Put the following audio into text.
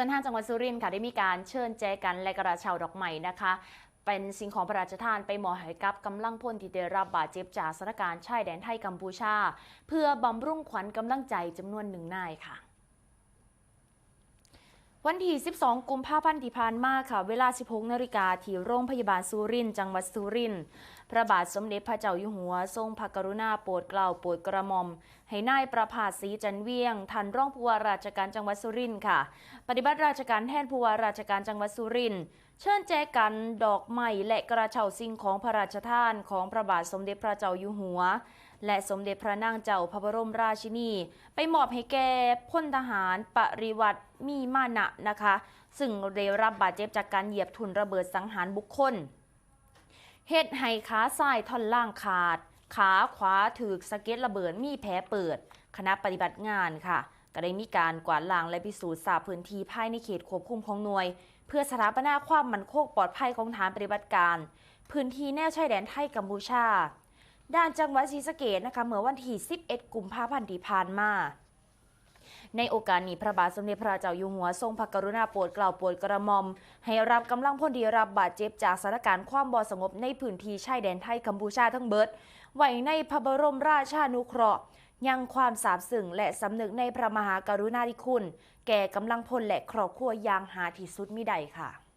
ส่วนทางจังหวัดสุรินทร์ค่ะได้มีการเชิญแจกันและกระเช้าดอกไม้นะคะ เป็นสิ่งของพระราชทานไปมอบให้กับกำลังพลที่ได้รับบาดเจ็บจากสถานการณ์ชายแดนไทยกัมพูชา เพื่อบำรุงขวัญกำลังใจจำนวนหนึ่งนายค่ะ วันที่ 12 กุมภาพันธ์ที่ผ่านมาค่ะ เวลา 16นาฬิกาที่โรงพยาบาลสุรินทร์จังหวัดสุรินทร์พระบาทสมเด็จพระเจ้าอยู่หัว ทรงพระกรุณาโปรดเกล้าโปรดกระหม่อม ให้นายประภาสศรีจันเวียงทันรองผู้ว่าราชการจังหวัดสุรินทร์ค่ะ ปฏิบัติราชการแทนผู้ว่าราชการจังหวัดสุรินทร์ เชิญแจกันดอกไม้และกระเช้าสิ่งของพระราชทานของพระบาทสมเด็จพระเจ้าอยู่หัว และสมเด็จพระนางเจ้าพระบรมราชินี ไปมอบให้แก่พลทหารปริวัติมีมานะนะคะ ซึ่งได้รับบาดเจ็บจากการเหยียบทุนระเบิดสังหารบุคคลเฮ็ดให้ขาซ้ายท่อนล่างขาด ขาขวาถือสะเก็ดระเบิดมีแผลเปิด คณะปฏิบัติงานค่ะ ก็ได้มีการกวาดล้างและพิสูจน์ทราบพื้นที่ภายในเขตควบคุมของหน่วย เพื่อสถาปนาความมั่นคงปลอดภัยของฐานปฏิบัติการ พื้นที่แนวชายแดนไทยกัมพูชา ด้านจังหวัดศรีสะเกษนะคะเมื่อวันที่ 11 กุมภาพันธ์ที่ผ่านมาในโอกาสนี้พระบาทสมเด็จพระเจ้าอยู่หัวทรงพระกรุณาโปรดเกล้าโปรดกระหม่อม ให้รับกำลังพลที่รับบาดเจ็บจากสถานการณ์ความบ่สงบในพื้นที่ชายแดนไทยกัมพูชาทั้งเบิด ไว้ในพระบรมราชานุเคราะห์ ยังความสาบสึ่งและสำนึกในพระมหากรุณาธิคุณ แก่กำลังพลและครอบครัวอย่างหาที่สุดมิได้ค่ะ